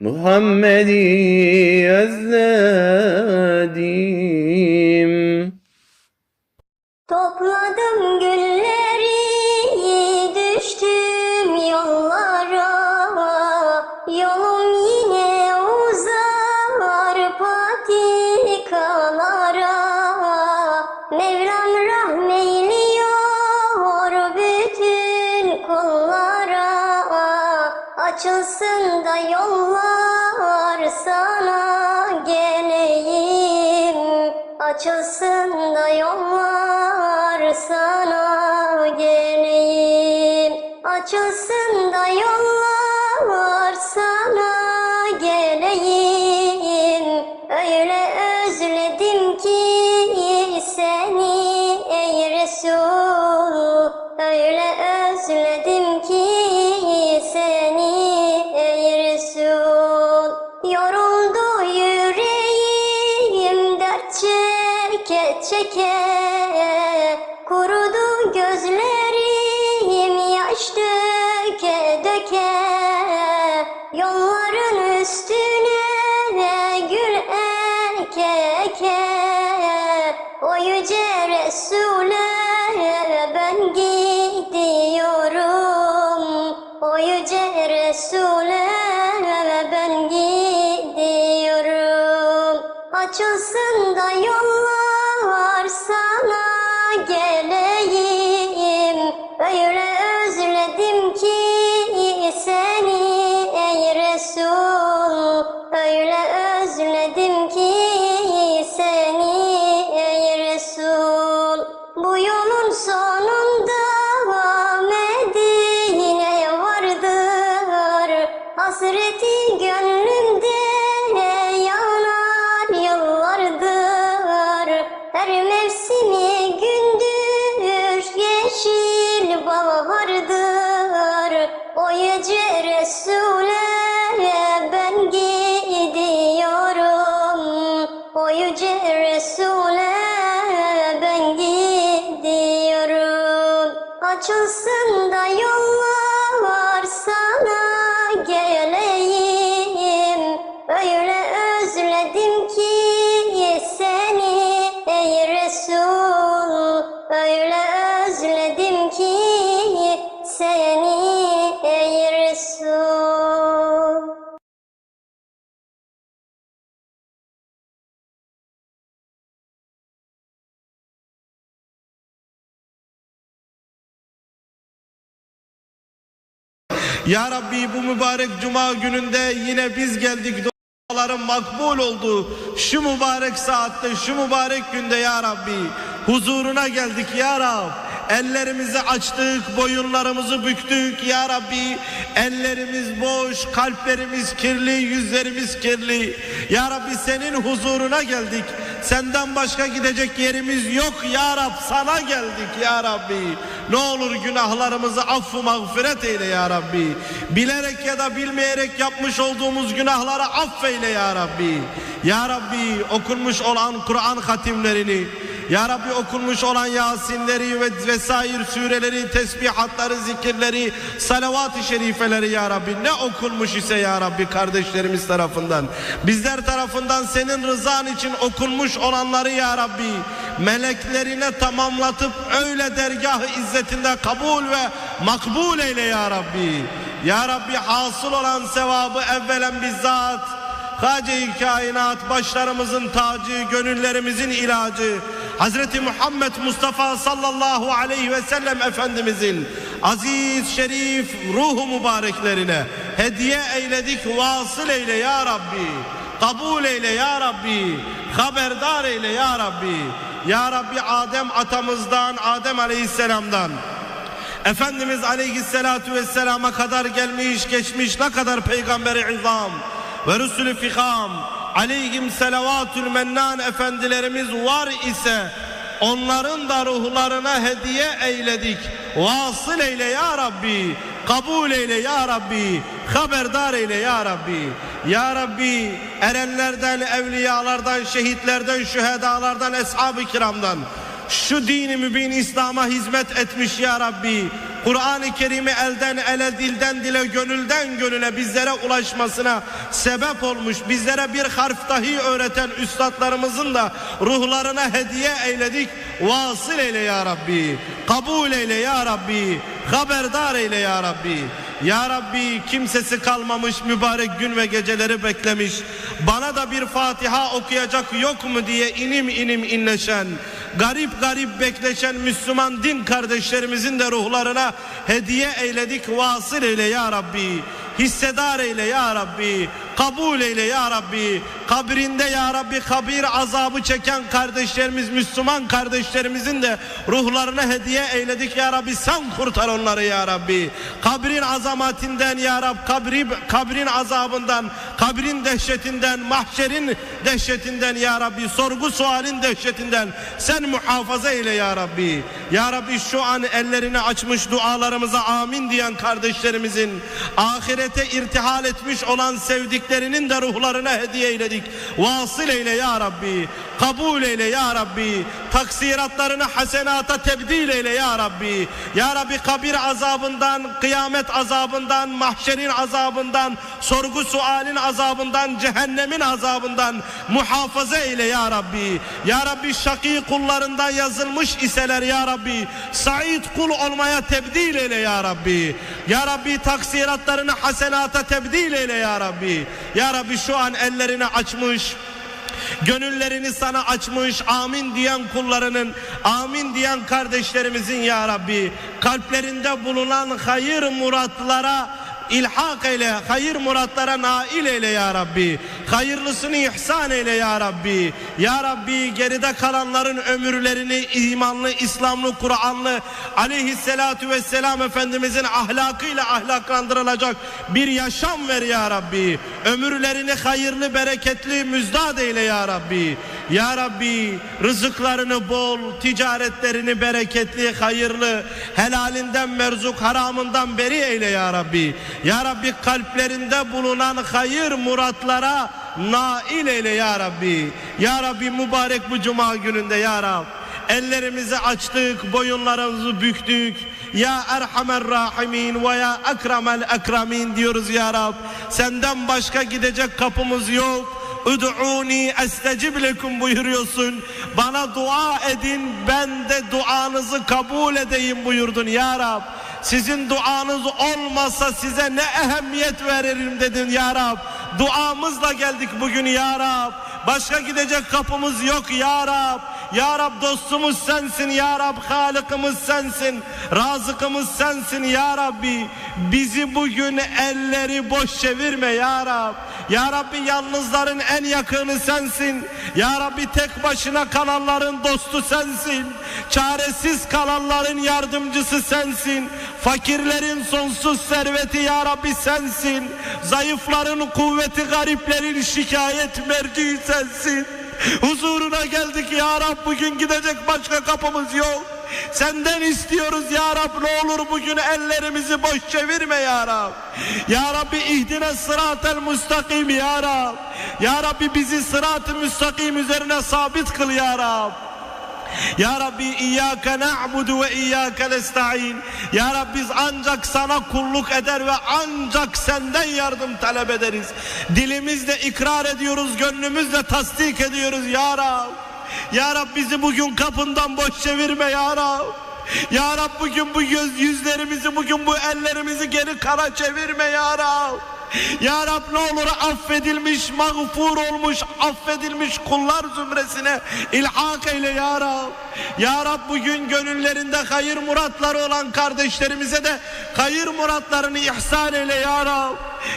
Muhammed'i özledim. sola. Yüce Resul'e 忘れてゆ Ya Rabbi bu mübarek cuma gününde yine biz geldik duaların makbul oldu. Şu mübarek saatte şu mübarek günde ya Rabbi huzuruna geldik ya Rab. Ellerimizi açtık, boyunlarımızı büktük ya Rabbi. Ellerimiz boş, kalplerimiz kirli, yüzlerimiz kirli. Ya Rabbi senin huzuruna geldik. Senden başka gidecek yerimiz yok ya Rab. Sana geldik ya Rabbi. Ne olur günahlarımızı affı mağfiret eyle ya Rabbi. Bilerek ya da bilmeyerek yapmış olduğumuz günahları affeyle ya Rabbi. Ya Rabbi okunmuş olan Kur'an hatimlerini ya Rabbi okunmuş olan Yasinleri ve vesair süreleri, tesbihatları, zikirleri, salavat-ı şerifeleri ya Rabbi ne okunmuş ise ya Rabbi kardeşlerimiz tarafından bizler tarafından senin rızan için okunmuş olanları ya Rabbi meleklerine tamamlatıp öyle dergah izzetinde kabul ve makbul eyle ya Rabbi. Ya Rabbi hasıl olan sevabı evvelen bizzat Hace-i kainat başlarımızın tacı, gönüllerimizin ilacı Hazreti Muhammed Mustafa sallallahu aleyhi ve sellem Efendimizin aziz, şerif ruhu mübareklerine hediye eyledik, vasıl eyle ya Rabbi. Kabul eyle ya Rabbi. Haberdar eyle ya Rabbi. Ya Rabbi Adem atamızdan, Adem aleyhisselamdan Efendimiz aleyhissalatu vesselama kadar gelmiş geçmiş ne kadar peygamberi izam ve Resulü fikam aleyhim selavatül mennan efendilerimiz var ise onların da ruhlarına hediye eyledik. Vasıl eyle ya Rabbi. Kabul eyle ya Rabbi. Haberdar eyle ya Rabbi. Ya Rabbi erenlerden, evliyalardan, şehitlerden, şühedalardan, ashab-ı kiramdan şu dini mübin İslam'a hizmet etmiş ya Rabbi. Kur'an-ı Kerim'i elden ele, dilden dile, gönülden gönüle bizlere ulaşmasına sebep olmuş. Bizlere bir harf dahi öğreten üstadlarımızın da ruhlarına hediye eyledik. Vasıl eyle ya Rabbi. Kabul eyle ya Rabbi. Haberdar eyle ya Rabbi. Ya Rabbi kimsesi kalmamış mübarek gün ve geceleri beklemiş. Bana da bir Fatiha okuyacak yok mu diye inim inim inleşen, garip garip bekleşen Müslüman din kardeşlerimizin de ruhlarına hediye eyledik. Vasıl eyle ya Rabbi. Hissedar eyle ya Rabbi. Kabul eyle ya Rabbi. Kabrinde ya Rabbi kabir azabı çeken kardeşlerimiz, Müslüman kardeşlerimizin de ruhlarına hediye eyledik ya Rabbi. Sen kurtar onları ya Rabbi. Kabrin azamatinden ya Rabbi, kabri, kabrin azabından, kabrin dehşetinden, mahşerin dehşetinden ya Rabbi, sorgu sualin dehşetinden sen muhafaza eyle ya Rabbi. Ya Rabbi şu an ellerini açmış dualarımıza amin diyen kardeşlerimizin ahirete irtihal etmiş olan sevdiklerinin de ruhlarına hediye eyledik. Vasıl eyle ya Rabbi. Kabul eyle ya Rabbi. Taksiratlarını hasenata tebdil eyle ya Rabbi. Ya Rabbi kabir azabından, kıyamet azabından, mahşerin azabından, sorgu sualin azabından, cehennemin azabından muhafaza eyle ya Rabbi. Ya Rabbi şakî kullarından yazılmış iseler ya Rabbi. Said kul olmaya tebdil eyle ya Rabbi. Ya Rabbi taksiratlarını hasenata tebdil eyle ya Rabbi. Ya Rabbi şu an ellerini açmış. Gönüllerini sana açmış amin diyen kullarının amin diyen kardeşlerimizin ya Rabbi kalplerinde bulunan hayır muratlara ilhak eyle, hayır muratlara nail eyle ya Rabbi. Hayırlısını ihsan eyle ya Rabbi. Ya Rabbi geride kalanların ömürlerini imanlı, İslamlı, Kur'anlı aleyhissalatu vesselam Efendimizin ahlakıyla ahlaklandırılacak bir yaşam ver ya Rabbi. Ömürlerini hayırlı, bereketli, müjdat eyle ya Rabbi. Ya Rabbi rızıklarını bol, ticaretlerini bereketli, hayırlı, helalinden merzuk, haramından beri eyle ya Rabbi. Ya Rabbi kalplerinde bulunan hayır muratlara nail eyle ya Rabbi. Ya Rabbi mübarek bu cuma gününde ya Rab. Ellerimizi açtık, boyunlarımızı büktük. Ya Erhamer Rahimin ve ya Ekremel Ekremin diyoruz ya Rab. Senden başka gidecek kapımız yok. Ud'uni estecib lekum buyuruyorsun. Bana dua edin ben de duanızı kabul edeyim buyurdun ya Rab. Sizin duanız olmasa size ne ehemmiyet veririm dedin ya Rab. Duamızla geldik bugün ya Rab. Başka gidecek kapımız yok ya Rab. Ya Rab dostumuz sensin ya Rab Halıkımız sensin Razıkımız sensin ya Rabbi. Bizi bugün elleri boş çevirme ya Rab. Ya Rabbi yalnızların en yakını sensin. Ya Rabbi tek başına kalanların dostu sensin. Çaresiz kalanların yardımcısı sensin. Fakirlerin sonsuz serveti ya Rabbi sensin. Zayıfların kuvveti gariplerin şikayet merci sensin Huzuruna geldik ya Rab bugün gidecek başka kapımız yok. Senden istiyoruz ya Rab ne olur bugün ellerimizi boş çevirme ya Rab. Ya Rabbi ihdine sıratel müstakim ya Rab. Ya Rabbi bizi sırat-ı müstakim üzerine sabit kıl ya Rab. Ya Rabbi İyyâke na'budu ve İyyâke nesta'in. Ya biz ancak sana kulluk eder ve ancak senden yardım talep ederiz. Dilimizle ikrar ediyoruz, gönlümüzle tasdik ediyoruz ya Rab. Ya Rab bizi bugün kapından boş çevirme ya Rab. Ya Rab bugün bu göz yüzlerimizi, bugün bu ellerimizi geri kara çevirme ya Rab. Ya Rab ne olur affedilmiş, mağfur olmuş, affedilmiş kullar zümresine ilhak eyle ya Rab. Ya Rab bugün gönüllerinde hayır muratları olan kardeşlerimize de hayır muratlarını ihsan eyle ya Rab.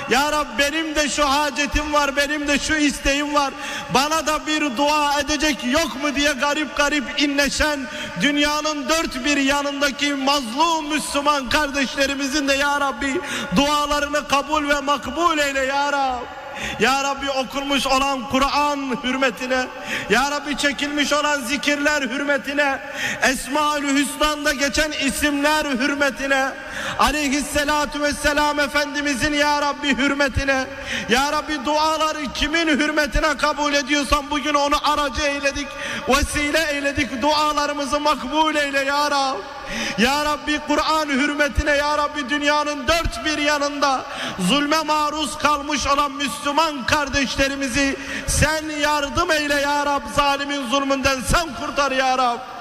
Ya Rab benim de şu hacetim var, benim de şu isteğim var. Bana da bir dua edecek yok mu diye garip garip inleşen dünyanın dört bir yanındaki mazlum Müslüman kardeşlerimizin de ya Rabbi dualarını kabul ve makbul eyle ya Rab. Ya Rabbi okunmuş olan Kur'an hürmetine Ya Rabbi çekilmiş olan zikirler hürmetine Esma-ül Hüsna'da geçen isimler hürmetine Aleyhisselatu vesselam Efendimizin Ya Rabbi hürmetine Ya Rabbi duaları kimin hürmetine kabul ediyorsan bugün onu aracı eyledik Vesile eyledik dualarımızı makbul eyle Ya Rabbi Ya Rabbi Kur'an hürmetine Ya Rabbi dünyanın dört bir yanında zulme maruz kalmış olan Müslüman kardeşlerimizi sen yardım eyle Ya Rab zalimin zulmünden sen kurtar Ya Rab.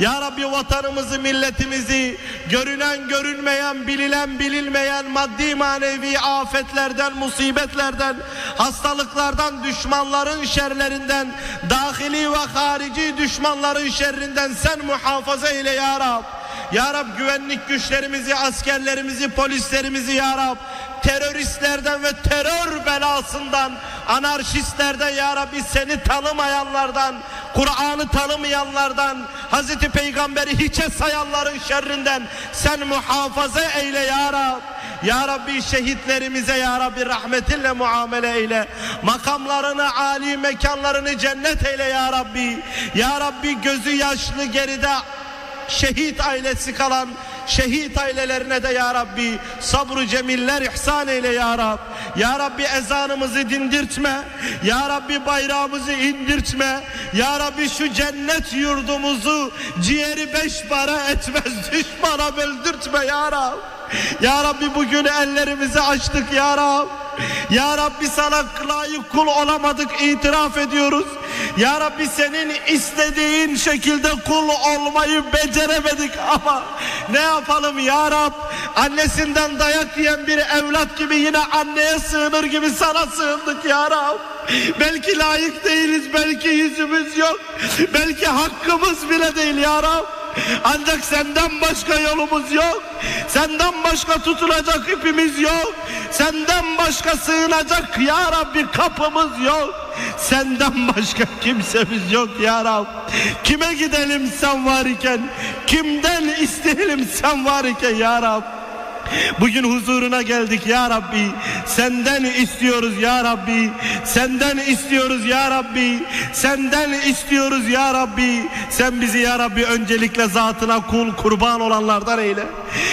Ya Rabbi vatanımızı, milletimizi görünen, görünmeyen, bililen, bilinmeyen maddi manevi afetlerden, musibetlerden, hastalıklardan, düşmanların şerlerinden, dahili ve harici düşmanların şerrinden sen muhafaza eyle Ya Rab. Ya Rab güvenlik güçlerimizi, askerlerimizi, polislerimizi Ya Rab teröristlerden ve terör belasından, anarşistlerden Ya Rabbi seni tanımayanlardan, Kur'an'ı tanımayanlardan, Hazreti Peygamber'i hiçe sayanların şerrinden sen muhafaza eyle Ya Rab. Ya Rabbi şehitlerimize Ya Rabbi rahmetinle muamele eyle. Makamlarını, âli mekanlarını cennet eyle Ya Rabbi. Ya Rabbi gözü yaşlı geride şehit ailesi kalan şehit ailelerine de ya Rabbi sabrı cemiller ihsan eyle ya Rab. Ya Rabbi ezanımızı dindirtme. Ya Rabbi bayrağımızı indirtme. Ya Rabbi şu cennet yurdumuzu ciğeri beş para etmez düşmana böldürtme ya Rab. Ya Rabbi bugün ellerimizi açtık ya Rab. Ya Rabbi sana layık kul olamadık itiraf ediyoruz. Ya Rabbi senin istediğin şekilde kul olmayı beceremedik ama ne yapalım ya Rab? Annesinden dayak yiyen bir evlat gibi yine anneye sığınır gibi sana sığındık ya Rab. Belki layık değiliz, belki yüzümüz yok, belki hakkımız bile değil ya Rab. Ancak senden başka yolumuz yok. Senden başka tutulacak ipimiz yok. Senden başka sığınacak ya Rabbi kapımız yok. Senden başka kimsemiz yok ya Rab. Kime gidelim sen var? Kimden isteyelim sen var iken ya Rab? Bugün huzuruna geldik ya Rabbi. Senden istiyoruz ya Rabbi. Senden istiyoruz ya Rabbi. Senden istiyoruz ya Rabbi. Sen bizi ya Rabbi öncelikle zatına kul kurban olanlardan eyle.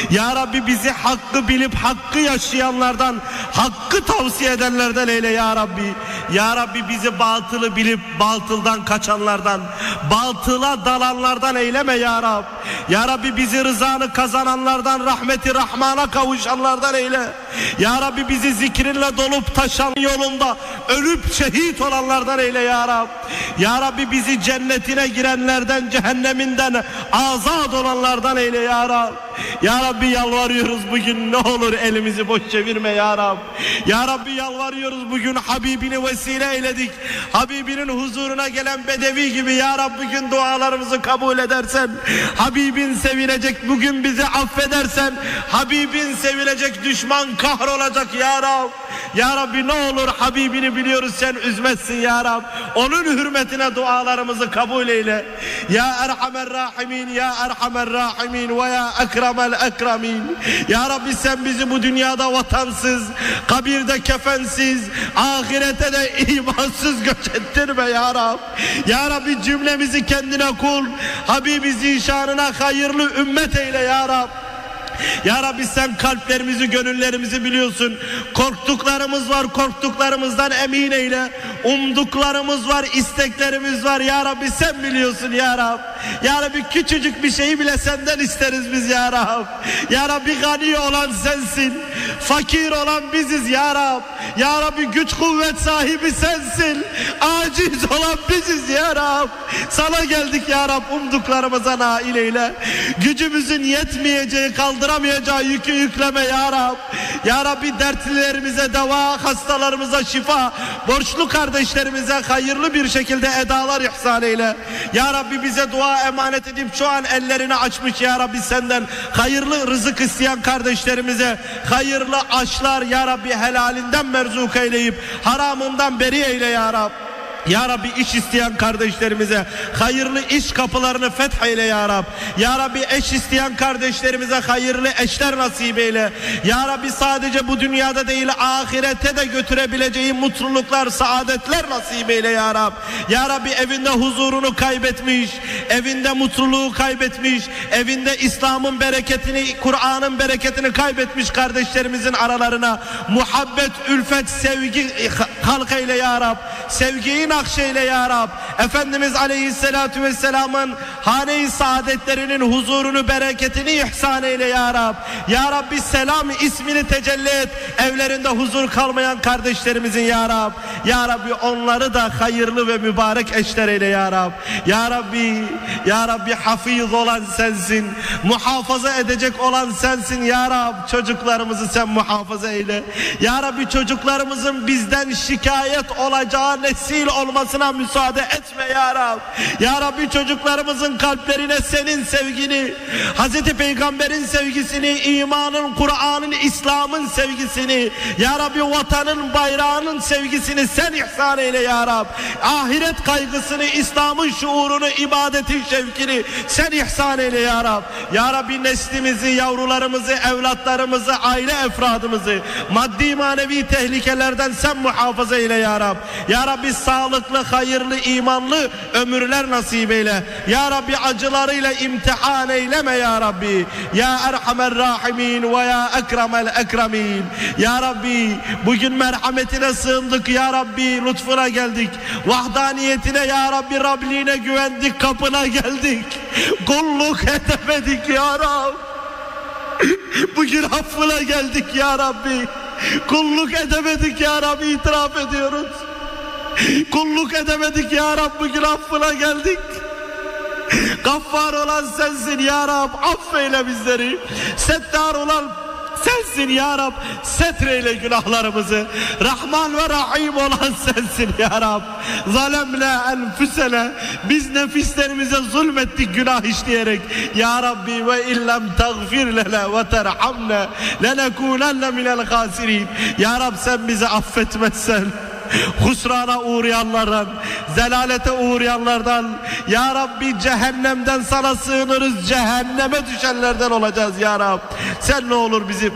Ya Rabbi bizi hakkı bilip hakkı yaşayanlardan, hakkı tavsiye edenlerden eyle ya Rabbi. Ya Rabbi bizi batılı bilip batıldan kaçanlardan, batıla dalanlardan eyleme ya Rab. Ya Rabbi bizi rızanı kazananlardan, rahmeti rahmana kavuşanlardan eyle. Ya Rabbi bizi zikrinle dolup taşan yolunda ölüp şehit olanlardan eyle ya Rab. Ya Rabbi bizi cennetine girenlerden, cehenneminden azat olanlardan eyle ya Rab. Ya Rabbi yalvarıyoruz bugün ne olur elimizi boş çevirme ya Rab. Ya Rabbi yalvarıyoruz bugün Habibini vesile eyledik. Habibinin huzuruna gelen bedevi gibi ya Rab bugün dualarımızı kabul edersen. Habibin sevilecek bugün bizi affedersen. Habibin sevilecek düşman kahrolacak ya Rab. Ya Rabbi ne olur Habibini biliyoruz sen üzmezsin ya Rab. Onun hürmetine dualarımızı kabul eyle. Ya Erhamer Rahimin ya Erhamer Rahimin ve ya Ekremel Ekremin. Ya Rabbi sen bizi bu dünyada vatansız, kabirde kefensiz, ahirete de imansız göç ettirme ya Rab. Ya Rabbi cümlemizi kendine kul, Habibi zişanına hayırlı ümmet eyle ya Rab. Ya Rabbi sen kalplerimizi, gönüllerimizi biliyorsun. Korktuklarımız var, korktuklarımızdan emin eyle. Umduklarımız var, isteklerimiz var. Ya Rabbi sen biliyorsun ya Rab. Ya Rabbi küçücük bir şeyi bile senden isteriz biz ya Rab. Ya Rabbi gani olan sensin. Fakir olan biziz ya Rab. Ya Rabbi güç kuvvet sahibi sensin. Aciz olan biziz ya Rab. Sana geldik ya Rab umduklarımıza nail eyle. Gücümüzün yetmeyeceği, kaldıramayacağı yükü yükleme ya Rab. Ya Rabbi dertlilerimize deva, hastalarımıza şifa, borçlu kardeşlerimize hayırlı bir şekilde edalar ihsan eyle. Ya Rabbi bize dua emanet edip şu an ellerini açmış ya Rabbi senden hayırlı rızık isteyen kardeşlerimize hayırlı aşlar ya Rabbi helalinden merzuk eyleyip haramından beri eyle ya Rabbi. Ya Rabbi iş isteyen kardeşlerimize hayırlı iş kapılarını fetheyle ya Rab. Ya Rabbi eş isteyen kardeşlerimize hayırlı eşler nasip eyle. Ya Rabbi sadece bu dünyada değil ahirete de götürebileceği mutluluklar, saadetler nasip eyle ya Rab. Ya Rabbi evinde huzurunu kaybetmiş, evinde mutluluğu kaybetmiş, evinde İslam'ın bereketini, Kur'an'ın bereketini kaybetmiş kardeşlerimizin aralarına muhabbet, ülfet, sevgi halk eyle ya Rab. Sevgiyi nakşeyle ya Rab. Efendimiz Aleyhisselatü Vesselam'ın hane-i saadetlerinin huzurunu, bereketini ihsan eyle ya Rab. Ya Rabbi selam ismini tecelli et. Evlerinde huzur kalmayan kardeşlerimizin ya Rab. Ya Rabbi onları da hayırlı ve mübarek eşler eyle ya Rab. Ya Rabbi, Ya Rabbi hafiz olan sensin. Muhafaza edecek olan sensin ya Rab. Çocuklarımızı sen muhafaza eyle. Ya Rabbi çocuklarımızın bizden şikayet olacağı nesil olmasına müsaade etme ya Rab. Ya Rabbi çocuklarımızın kalplerine senin sevgini, Hazreti Peygamber'in sevgisini, imanın, Kur'an'ın, İslam'ın sevgisini, Ya Rabbi vatanın, bayrağının sevgisini sen ihsan eyle ya Rab. Ahiret kaygısını, İslam'ın şuurunu, ibadetin şevkini sen ihsan eyle ya Rab. Ya Rabbi neslimizi, yavrularımızı, evlatlarımızı, aile efradımızı maddi manevi tehlikelerden sen muhafaza eyle ya Rab. Ya Rabbi sağlıklı, hayırlı, imanlı ömürler nasip eyle. Ya Rabbi acılarıyla imtihan eyleme ya Rabbi. Ya Erhamer Rahimin ve ya Ekremel Ekremin. Ya Rabbi bugün merhametine sığındık ya Rabbi lütfuna geldik. Vahdaniyetine ya Rabbi Rabliğine güvendik kapına geldik. Kulluk edemedik ya Rab. Bugün affına geldik ya Rabbi. Kulluk edemedik ya Rabbi itiraf ediyoruz. Kulluk edemedik ya Rabbi affına geldik. Gaffar olan sensin ya Rab affeyle bizleri. Settar olan sensin ya Rab setreyle günahlarımızı. Rahman ve Rahim olan sensin ya Rab. Zalemle enfüsene biz nefislerimize zulmettik günah işleyerek. Ya Rabbi ve illem tagfir lene ve terhamne lenekunenne minel hasirin. Ya Rab sen bizi affetmezsen husrana uğrayanlardan, zelalete uğrayanlardan, Ya Rabbi cehennemden sana sığınırız, cehenneme düşenlerden olacağız Ya Rab. Sen ne olur bizi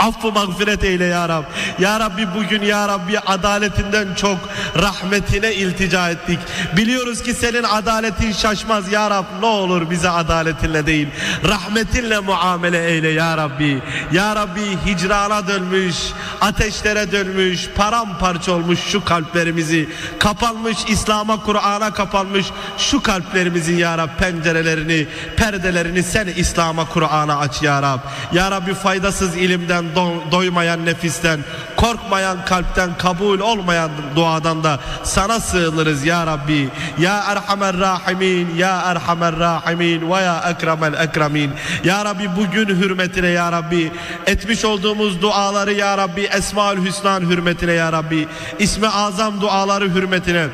affı mağfiret eyle ya Rab. Ya Rabbi bugün ya Rabbi adaletinden çok rahmetine iltica ettik. Biliyoruz ki senin adaletin şaşmaz ya Rab. Ne olur bize adaletinle değil rahmetinle muamele eyle ya Rabbi. Ya Rabbi hicrana dönmüş, ateşlere dönmüş, paramparça olmuş şu kalplerimizi, kapanmış İslam'a, Kur'an'a kapanmış şu kalplerimizin ya Rab pencerelerini, perdelerini sen İslam'a, Kur'an'a aç ya Rab. Ya Rabbi faydasız ilimden, do- doymayan nefisten, korkmayan kalpten, kabul olmayan duadan da sana sığınırız ya Rabbi. Ya Erhamer Rahimin, Ya Erhamer Rahimin ve Ya Ekremel Ekremin. Ya Rabbi bugün hürmetine ya Rabbi etmiş olduğumuz duaları ya Rabbi Esmaül Hüsna'nın hürmetine ya Rabbi İsmi Azam duaları hürmetine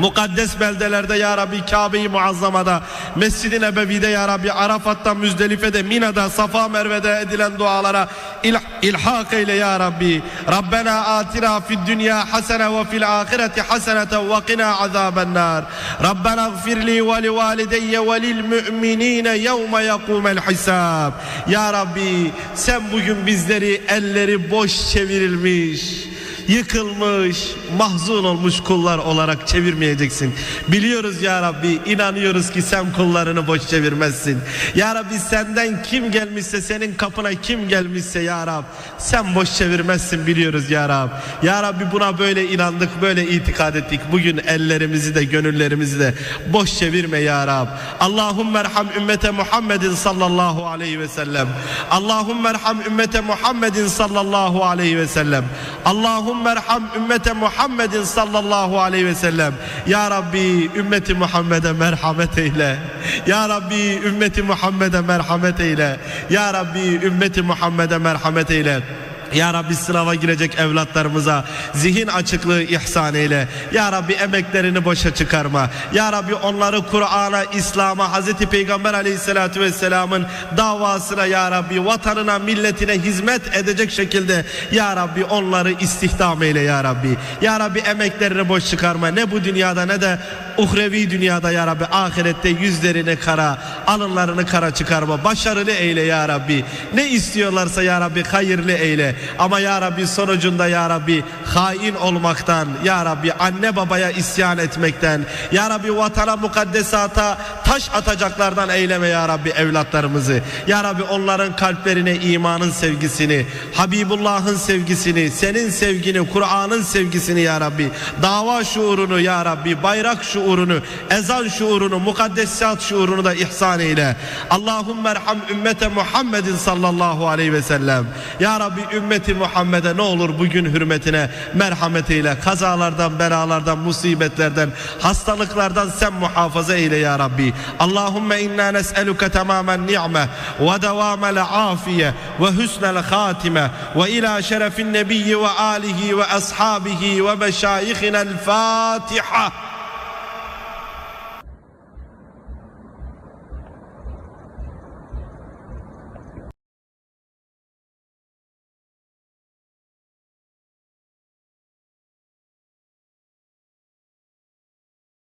Mukaddes beldelerde ya Rabbi Kabe-i Muazzama'da Mescid-i Nebevi'de ya Rabbi Arafat'ta Müzdelife'de Mina'da Safa Merve'de edilen dualara il ilhak eyle ya Rabbi. Rabbena atina fid dünya hasene ve fil ahireti hasenete ve qina azaben nar Rabbena gfirli ve li valideyye ve lil müminine yevme yakumel hisab. Ya Rabbi sen bugün bizleri elleri boş çevirilmiş yıkılmış, mahzun olmuş kullar olarak çevirmeyeceksin. Biliyoruz ya Rabbi, inanıyoruz ki sen kullarını boş çevirmezsin. Ya Rabbi senden kim gelmişse, senin kapına kim gelmişse ya Rab, sen boş çevirmezsin biliyoruz ya Rab. Ya Rabbi buna böyle inandık, böyle itikad ettik. Bugün ellerimizi de gönüllerimizi de boş çevirme ya Rab. Allahümme erham ümmete Muhammedin sallallahu aleyhi ve sellem. Allahümme erham ümmete Muhammedin sallallahu aleyhi ve sellem. Allahümme erham ümmete Muhammedin sallallahu aleyhi ve sellem. Ya Rabbi ümmeti Muhammed'e merhamet eyle. Ya Rabbi ümmeti Muhammed'e merhamet eyle. Ya Rabbi ümmeti Muhammed'e merhamet eyle. Ya Rabbi sınava girecek evlatlarımıza zihin açıklığı ihsan eyle. Ya Rabbi emeklerini boşa çıkarma. Ya Rabbi onları Kur'an'a, İslam'a, Hazreti Peygamber aleyhissalatü vesselamın davasına Ya Rabbi vatanına, milletine hizmet edecek şekilde Ya Rabbi onları istihdam eyle Ya Rabbi. Ya Rabbi emeklerini boş çıkarma. Ne bu dünyada ne de uhrevi dünyada Ya Rabbi ahirette yüzlerini kara, alınlarını kara çıkarma. Başarılı eyle Ya Rabbi. Ne istiyorlarsa Ya Rabbi hayırlı eyle. Ama ya Rabbi sonucunda ya Rabbi hain olmaktan, ya Rabbi anne babaya isyan etmekten, ya Rabbi vatana mukaddesata taş atacaklardan eyleme ya Rabbi evlatlarımızı. Ya Rabbi onların kalplerine imanın sevgisini, Habibullah'ın sevgisini, senin sevgini, Kur'an'ın sevgisini ya Rabbi, dava şuurunu ya Rabbi, bayrak şuurunu, ezan şuurunu, mukaddesat şuurunu da ihsan eyle. Allahümme erham ümmete Muhammedin sallallahu aleyhi ve sellem. Ya Rabbi ümmeti Muhammed'e ne olur bugün hürmetine merhamet eyle. Kazalardan, belalardan, musibetlerden, hastalıklardan sen muhafaza eyle ya Rabbi. Allahümme inna nes'eluke tamamen ni'me ve devamel afiye ve husnel hatime ve ila şerefin nebiyyi ve alihi ve ashabihi ve meşayihina el Fatiha.